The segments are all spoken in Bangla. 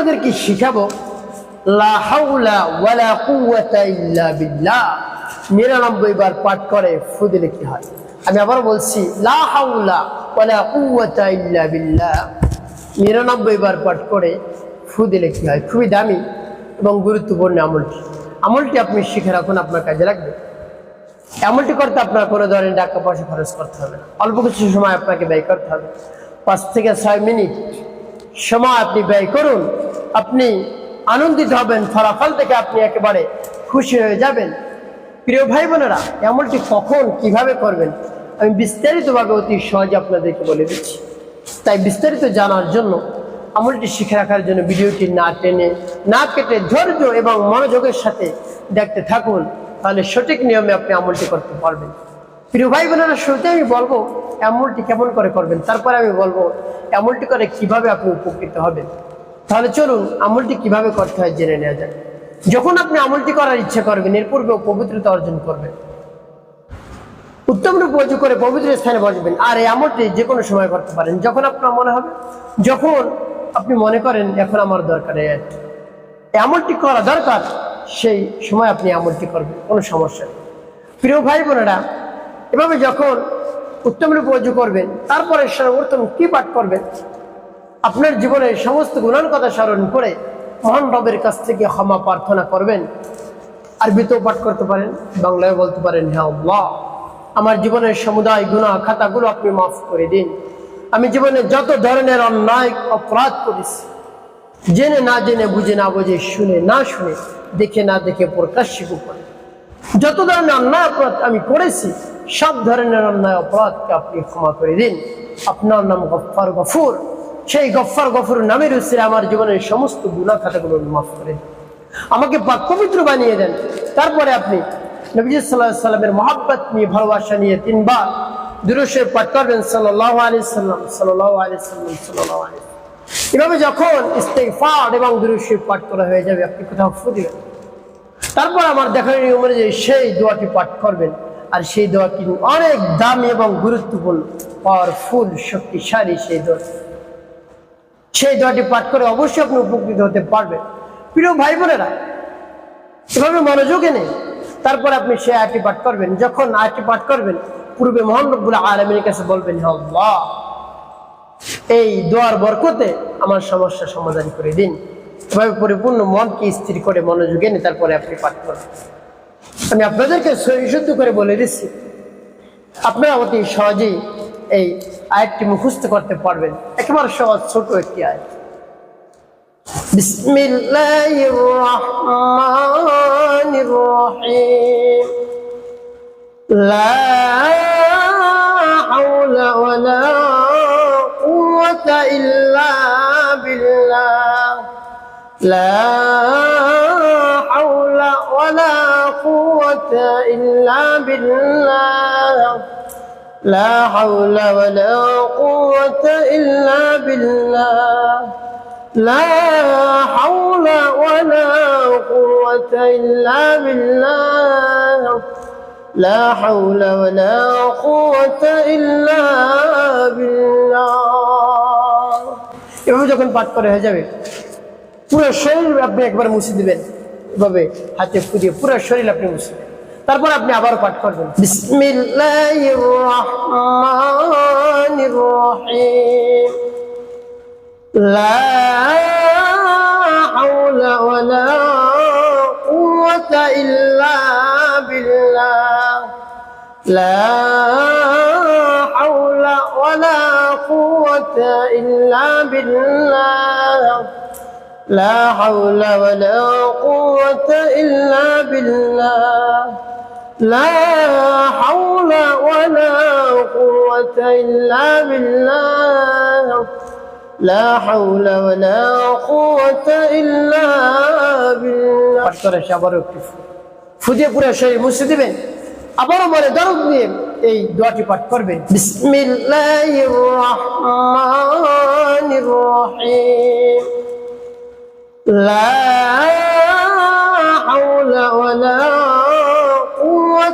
আপনাদেরকে শিখাবো নিরানব্বই বার পাঠ করে ফু দিলে কি হয়। আমি আবার বলছি নিরানব্বই বার পাঠ করে ফু দিলে কি হয়। খুবই দামি এবং গুরুত্বপূর্ণ আমলটি। আমলটি আপনি শিখে রাখুন, আপনার কাজে লাগবে। এমনটি করতে আপনার কোনো ধরনের টাকা পয়সা খরচ করতে হবে না। অল্প কিছু সময় আপনাকে ব্যয় করতে হবে। পাঁচ থেকে ছয় মিনিট সময় আপনি ব্যয় করুন। আপনি আনন্দিত হবেন, ফলাফল থেকে আপনি একেবারে খুশি হয়ে যাবেন। প্রিয় ভাই বোনেরা, এমনটি কখন, কীভাবে করবেন, আমি বিস্তারিতভাবে অতি সহজে আপনাদেরকে বলে দিচ্ছি। তাই বিস্তারিত জানার জন্য, আমলটি শিখে রাখার জন্য ভিডিওটি না টেনে, না কেটে ধৈর্য এবং মনোযোগের সাথে দেখতে থাকুন, তাহলে সঠিক নিয়মে আপনি আমলটি করতে পারবেন। প্রিয় ভাই বোনেরা, শুরুতে আমি বলব, আমলটি কেমন করে করবেন, তারপরে আমি বলব, আমলটি করে কীভাবে আপনি উপকৃত হবেন। তাহলে চলুন আমলটি কীভাবে করতে হয় জেনে নেওয়া যাক। যখন আপনি আমলটি করার ইচ্ছা করবেন, এর পূর্বেও পবিত্রতা অর্জন করবেন। উত্তম রূপ অজু করে পবিত্র স্থানে বসবেন। আর এই আমলটি যে কোনো সময় করতে পারেন, যখন আপনার মনে হবে, যখন আপনি মনে করেন, এখন আমার দরকার এই আমলটি করা দরকার, সেই সময় আপনি আমলটি করবেন, কোনো সমস্যা নেই। প্রিয় ভাই বোনেরা, এভাবে যখন উত্তম রূপ অজু করবেন, তারপরে সর্বোত্তম কি পাঠ করবেন? আপনার জীবনের সমস্ত গুণান কথা স্মরণ করে মহান রবের কাছ থেকে ক্ষমা প্রার্থনা করবেন। আরবিতেও পাঠ করতে পারেন বাংলায় বলতে পারেন হ্যাঁ আল্লাহ, আমার জীবনের সমুদায় গুণা খাতাগুলো আপনি মাফ করে দিন। আমি জীবনে যত ধরনের অন্যায়, অপরাধ করেছি, জেনে না জেনে, বুঝে না বুঝে, শুনে না শুনে, দেখে না দেখে প্রকাশ্যে করে যত ধরনের অন্যায়, অপরাধ আমি করেছি, সব ধরনের অন্যায়, অপরাধকে আপনি ক্ষমা করে দিন। আপনার নাম গফ্ফার গফুর। সেই গফ্ফার গফুর নামের উৎসে আমার জীবনের সমস্ত গুণা খাতাগুলো মাফ করে আমাকে পাক পবিত্র বানিয়ে দেন। তারপরে আপনি নবী সাল্লামের মহাব্বত নিয়ে, ভালোবাসা নিয়ে তিনবার দুরুশের পাঠ করবেন সাল্লাহ আলি সাল্লাম সাল্লাহ আলি সাল্লাম সাল্লাহ আলি এভাবে যখন ইস্তেফার এবং দুরুশের পাঠ করা হয়ে যাবে, আপনি কোথাও ফু তারপর আমার দেখার নিয়ম অনুযায়ী সেই দোয়াটি পাঠ করবেন, আর সেই দোয়াটি অনেক দামি এবং গুরুত্বপূর্ণ পাওয়ারফুল শক্তিশালী সেই দোয়া সেই দোয়াটি পাঠ করে অবশ্যই আপনি উপকৃত হতে পারবেন। প্রিয় ভাই বোনেরা এভাবে মনোযোগে নেই তারপর আপনি সেই আয়টি পাঠ করবেন। যখন আয়টি পাঠ করবেন, পূর্বে মোহান রব্বুল আলমীর কাছে বলবেন এই দোয়ার বরকতে আমার সমস্যা সমাধান করে দিন। এভাবে পরিপূর্ণ মনকে স্থির করে মনোযোগে নিয়ে তারপরে আপনি পাঠ করবেন। আমি আপনাদেরকে শুদ্ধ করে বলে দিচ্ছি, আপনারা অতি সহজেই এই আয়াতটি মুখস্থ করতে পারবেন একেবারে সহজ ছোট একটি আয়াত بسم الله الرحمن الرحيم لا حول ولا قوة إلا بالله لا حول ولا قوة إلا بالله لا حول ولا قوة إلا بالله لا حول ولا قوة إلا بالله لا حول ولا قوة إلا بالله এভাবে যখন পাঠ করা হয়ে যাবে পুরো শরীর আপনি একবার মুছে দিবেন এভাবে হাতে ফুদিয়ে পুরো শরীর আপনি মুছে দেবেন তারপর আপনি আবার পাঠ করবেন বিসমিল্লাহির রহমানির রহিম لا حول ولا قوة إلا بالله لا حول ولا قوة إلا بالله لا حول ولا قوة إلا بالله لا حول ولا قوة إلا بالله لا حول ولا قوة إلا بالله পাঠ করে সে আবারও একটু ফু- ফুদিয়ে পুরো শরীর মুছে দিবেন আবারও মনে দরদ নিয়ে এই দোয়াটি পাঠ করবেন বিসমিল্লাহির রহমানির রহিম لا حول ولا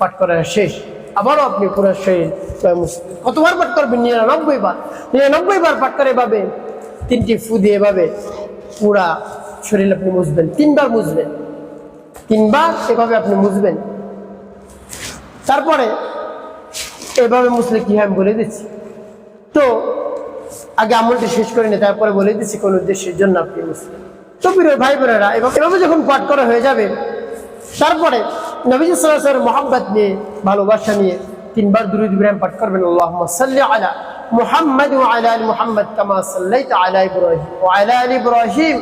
পাঠ করা শেষ। আবারও আপনি পুরো শরীর কতবার পাঠ করবেন? নিরানব্বই বার। নিরানব্বই বার পাঠ করে এভাবে তিনটি ফু দিয়ে এভাবে পুরা শরীর আপনি মুছবেন। তিনবার মুছবেন। তিনবার এভাবে আপনি মুছবেন। তারপরে এভাবে মুছলে কি হয় আমি বলে দিচ্ছি। তো আগে আমলটি শেষ করে নি তারপরে বলে দিচ্ছি কোন উদ্দেশ্যের জন্য আপনি মুসলিম তো প্রিয় ভাই বোনেরা এভাবে যখন পাঠ করা হয়ে যাবে, তারপরে নবীজ সাল্লাহ মোহাম্মদ নিয়ে ভালোবাসা নিয়ে তিনবার দুরুদ ইব্রাহিম পাঠ করবেন আল্লাহ সাল্লি আলা মুহাম্মদ ওয়া আলা আলি মুহাম্মদ কামা সাল্লাইতা আলা ইব্রাহিম ওয়া আলা আলি ইব্রাহিম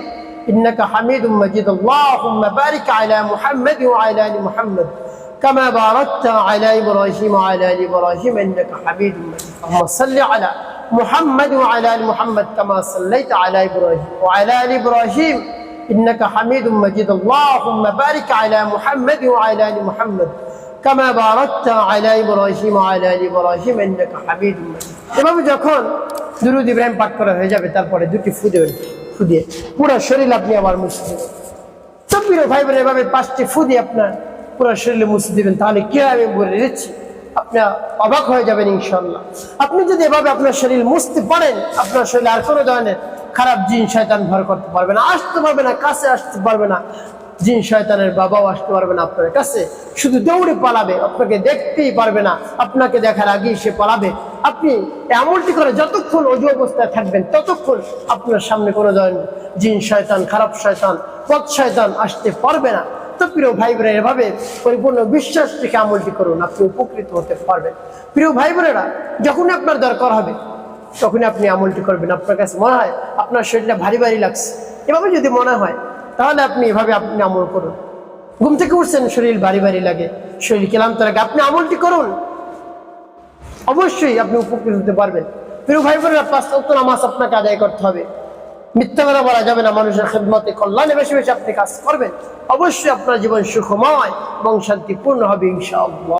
إنك حميد مجيد اللهم بارك على محمد وعلى آل محمد كما باركت على إبراهيم وعلى آل إبراهيم إنك حميد مجيد اللهم صل على محمد وعلى آل محمد كما صليت على إبراهيم وعلى آل إبراهيم إنك حميد مجيد اللهم بارك على محمد وعلى آل محمد كما باركت على إبراهيم وعلى آل إبراهيم إنك حميد مجيد এভাবে যখন দুরুদ ইব্রাহিম পাঠ করা হয়ে যাবে তারপরে দুটি ফু দেবেন ফু দিয়ে পুরো শরীর আপনি আবার মুছে দেবেন চব্বির ভাই বোন এভাবে পাঁচটি ফু দিয়ে আপনার পুরো শরীরে মুছে দিবেন তাহলে কি হবে আমি বলে দিচ্ছি আপনি অবাক হয়ে যাবেন ইনশাল্লাহ আপনি যদি এভাবে আপনার শরীর মুছতে পারেন, আপনার শরীরে আর কোনো ধরনের খারাপ জিন শয়তান ভর করতে পারবে না, আসতে পারবে না, কাছে আসতে পারবে না, জিন শয়তানের বাবাও আসতে পারবে না আপনার কাছে। শুধু দৌড়ে পালাবে, আপনাকে দেখতেই পারবে না, আপনাকে দেখার আগেই সে পালাবে। আপনি এমনটি করে যতক্ষণ অজু অবস্থায় থাকবেন, ততক্ষণ আপনার সামনে কোনো ধরনের জিন শয়তান, খারাপ শয়তান, পথ শয়তান আসতে পারবে না। তো প্রিয় ভাই বোনেরা, এভাবে পরিপূর্ণ বিশ্বাস থেকে আমলটি করুন, আপনি উপকৃত হতে পারবেন। প্রিয় ভাই বোনেরা, যখনই আপনার দরকার হবে, তখনই আপনি আমলটি করবেন। আপনার কাছে মনে হয় আপনার শরীরটা ভারী ভারী লাগছে। এভাবে যদি মনে হয়, তাহলে আপনি এভাবে আপনি আমল করুন। ঘুম থেকে উঠছেন, শরীর ভারী ভারী লাগে, শরীর ক্লান্ত লাগে, আপনি আমলটি করুন। অবশ্যই আপনি উপকৃত হতে পারবেন। প্রিয় ভাই বোনেরা, পাঁচ নামাজ আপনাকে আদায় করতে হবে। মিথ্যা কথা বলা যাবে না, মানুষের খেদমতে কল্যাণে বেশি বেশি আপনি কাজ করবেন। অবশ্যই আপনার জীবন সুখময় এবং শান্তিপূর্ণ হবে, ইনশাআল্লাহ।